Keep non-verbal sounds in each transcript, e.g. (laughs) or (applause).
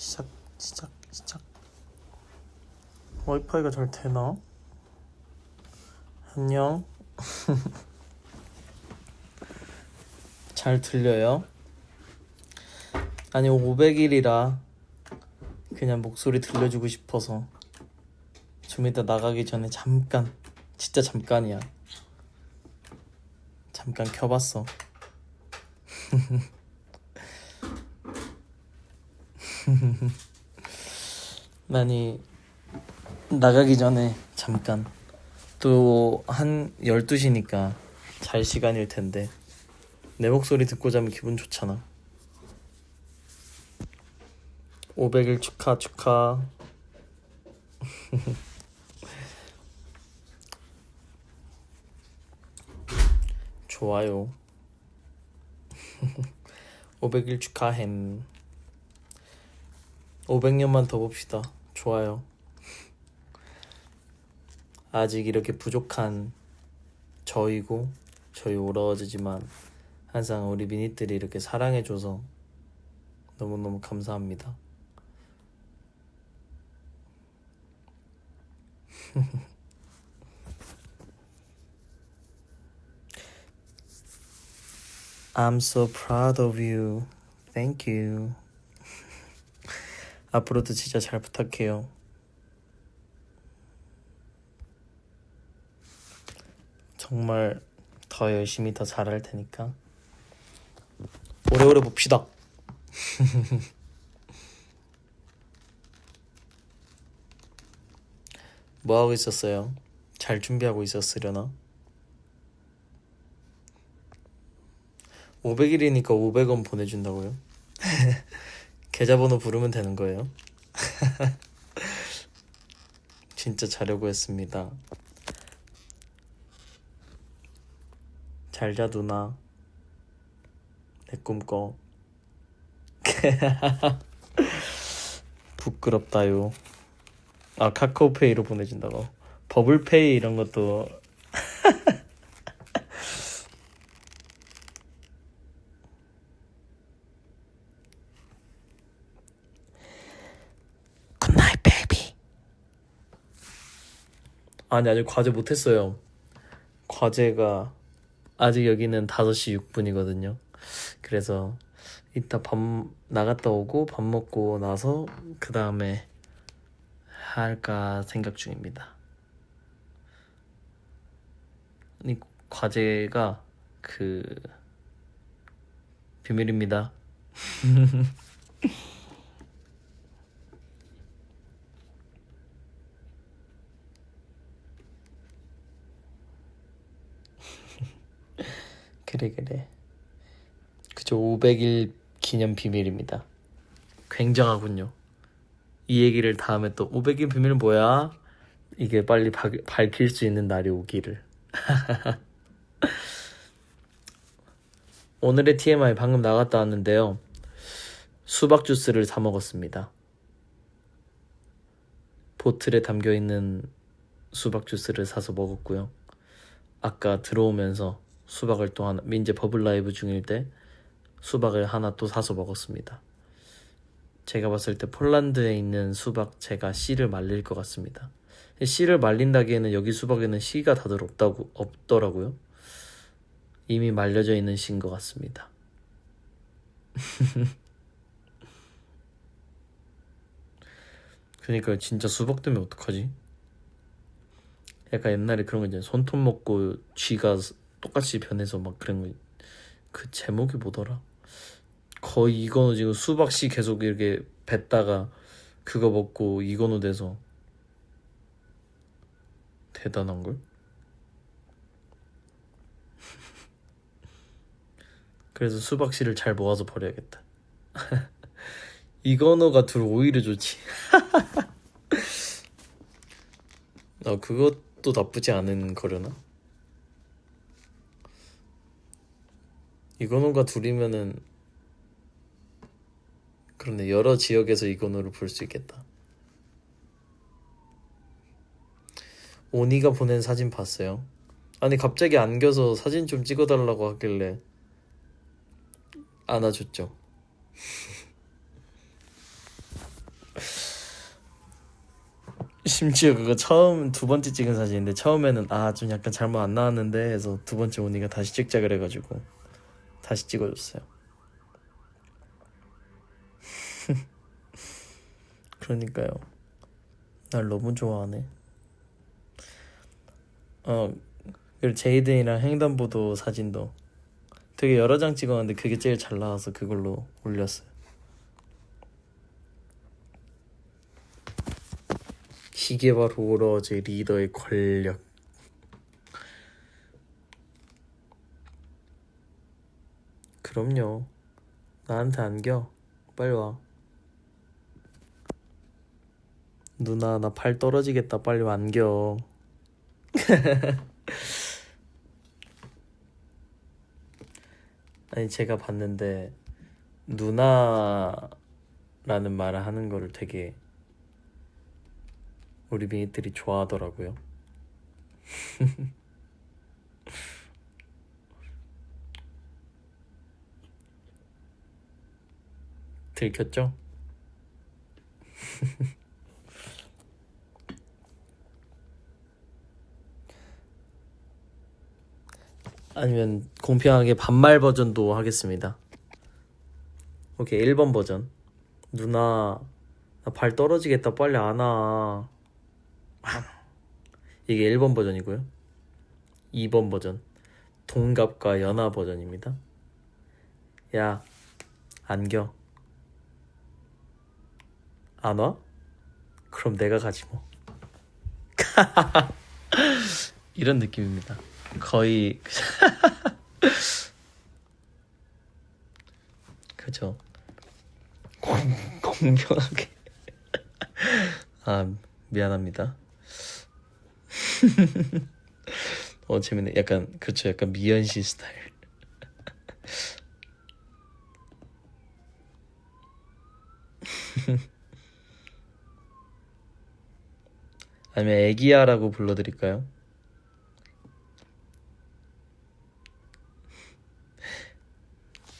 시작 시작 시작 와이파이가 잘 되나? 안녕 (laughs) 잘 들려요? 아니 500일이라 그냥 목소리 들려주고 싶어서 좀 이따 나가기 전에 잠깐 진짜 잠깐이야 잠깐 켜봤어 (laughs) (laughs) 많이 나가기 전에 잠깐. 또 한 12시니까 잘 시간일 텐데. 내 목소리 듣고 자면 기분 좋잖아. 500일 축하 축하. (laughs) 좋아요. (laughs) 500일 축하햄 500년만 더 봅시다 좋아요 아직 이렇게 부족한 저이고 저희 오라워즈지만 항상 우리 미니들이 이렇게 사랑해줘서 너무너무 감사합니다 (laughs) I'm so proud of you. Thank you. 앞으로도 진짜 잘 부탁해요. 정말 더 열심히 더 잘할 테니까 오래오래 봅시다. (laughs) 뭐 하고 있었어요? 잘 준비하고 있었으려나? 500일이니까 500원 보내준다고요? (laughs) 계좌번호 부르면 되는 거예요? (laughs) 진짜 자려고 했습니다. 잘 자 누나. 내 꿈꿔. (laughs) 부끄럽다요. 아 카카오페이로 보내준다고. 버블페이 이런 것도 굿나잇 베이비 아니 아직 과제 못했어요. 과제가 아직 여기는 5시 6분이거든요. 그래서 이따 밥 나갔다 오고 밥 먹고 나서 그 다음에 할까 생각 중입니다. 이 과제가 그 비밀입니다 (laughs) 그래 그래 그죠 500일 기념 비밀입니다. 굉장하군요. 이 얘기를 다음에 또 500일 비밀은 뭐야? 이게 빨리 바, 밝힐 수 있는 날이 오기를. (laughs) 오늘의 TMI 방금 나갔다 왔는데요. 수박 주스를 사 먹었습니다. 보틀에 담겨 있는 수박 주스를 사서 먹었고요. 아까 들어오면서 수박을 또 하나 민재 버블 라이브 중일 때 수박을 하나 또 사서 먹었습니다. 제가 봤을 때 폴란드에 있는 수박 제가 씨를 말릴 것 같습니다. 씨를 말린다기에는 여기 수박에는 씨가 다들 없다고 없더라고요. 이미 말려져 있는 씨인 것 같습니다. (laughs) 그러니까 진짜 수박 때문에 어떡하지? 약간 옛날에 그런 거 있잖아요. 손톱 먹고 쥐가 똑같이 변해서 막 그런 거. 그 제목이 뭐더라? 거의 이건우 지금 수박씨 계속 이렇게 뱉다가 그거 먹고 이건우 돼서 대단한 걸? (laughs) 그래서 수박씨를 잘 모아서 버려야겠다. (laughs) 이건우가 둘 오히려 좋지. 어 (laughs) 그것도 나쁘지 않은 거려나? 이건우가 둘이면은 그런데 여러 지역에서 이건우를 볼 수 있겠다. 오니가 보낸 사진 봤어요? 아니 갑자기 안겨서 사진 좀 찍어달라고 하길래 안아줬죠. (laughs) 심지어 그거 처음 두 번째 찍은 사진인데 처음에는 아 좀 약간 잘못 안 나왔는데 해서 두 번째 오니까 다시 찍자 그래가지고 다시 찍어줬어요. (laughs) 그러니까요. 날 너무 좋아하네. 어 그리고 제이든이랑 횡단보도 사진도 되게 여러 장 찍었는데 그게 제일 잘 나와서 그걸로 올렸어요. 이게 바로 오로지 리더의 권력. 그럼요. 나한테 안겨. 빨리 와. 누나 나 팔 떨어지겠다. 빨리 안겨. (laughs) 아니 제가 봤는데 누나라는 말을 하는 거를 되게 우리 미니들이 좋아하더라고요. (laughs) 들켰죠? 아니면 공평하게 반말 버전도 하겠습니다. 오케이 1번 버전 누나 나 발 떨어지겠다 빨리 안 와. 이게 1번 버전이고요. 2번 버전 동갑과 연하 버전입니다. 야 안겨 안 와? 그럼 내가 가지 뭐. (laughs) 이런 느낌입니다. 거의 (laughs) 그죠. 공, 공평하게. 아 미안합니다. (laughs) 어 재밌네. 약간 그쵸. 약간 미연 씨 스타일. 아니면 애기야라고 불러드릴까요?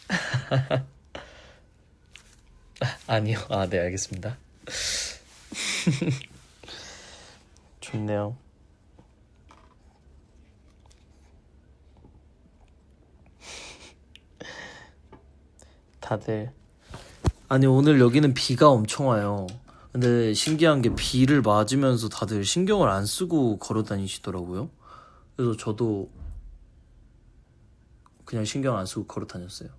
(laughs) 아니요. 아, 네, 알겠습니다. (laughs) 좋네요. 다들 아니 오늘 여기는 비가 엄청 와요. 근데 신기한 게 비를 맞으면서 다들 신경을 안 쓰고 걸어 다니시더라고요. 그래서 저도 그냥 신경 안 쓰고 걸어 다녔어요.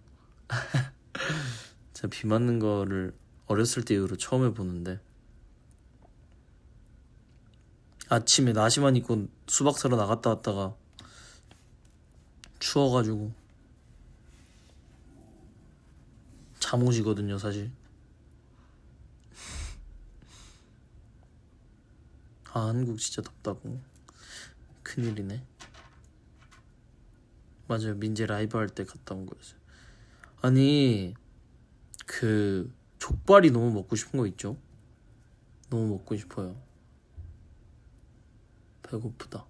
(laughs) 제가 비 맞는 거를 어렸을 때 이후로 처음 해보는데 아침에 나시만 입고 수박 사러 나갔다 왔다가 추워가지고 잠옷이거든요 사실 아 한국 진짜 덥다고 큰일이네 맞아요 민재 라이브 할 때 갔다 온 거였어요 아니 그 족발이 너무 먹고 싶은 거 있죠? 너무 먹고 싶어요. 배고프다.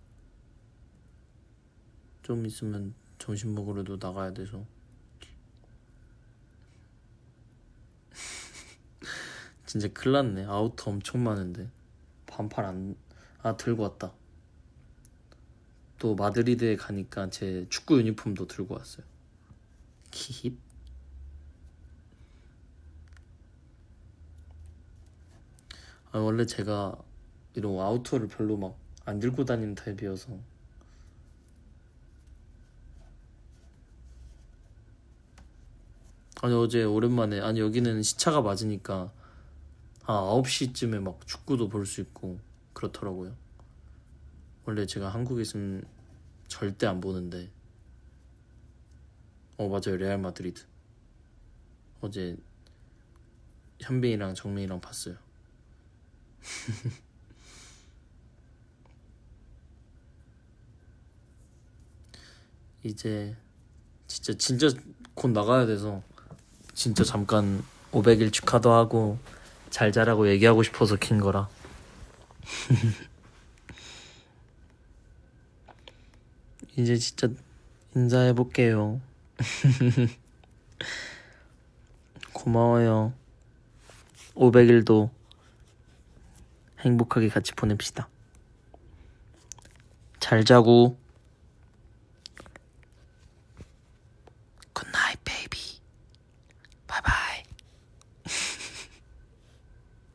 좀 있으면 점심 먹으러도 나가야 돼서. (laughs) 진짜 큰일 났네. 아우터 엄청 많은데. 반팔 안, 아, 들고 왔다. 또 마드리드에 가니까 제 축구 유니폼도 들고 왔어요. 키힙? 아, 원래 제가 이런 아우터를 별로 막 안 들고 다니는 타입이어서 아니 어제 오랜만에 아니 여기는 시차가 맞으니까 아 9시쯤에 막 축구도 볼 수 있고 그렇더라고요. 원래 제가 한국에 있으면 절대 안 보는데. 어 맞아요. 레알 마드리드. 어제 현빈이랑 정민이랑 봤어요. (laughs) 이제 진짜 진짜 곧 나가야 돼서 진짜 잠깐 500일 축하도 하고 잘 자라고 얘기하고 싶어서 킨 거라. (laughs) 이제 진짜 인사해 볼게요. (laughs) 고마워요. 500일도 행복하게 같이 보냅시다. 잘 자고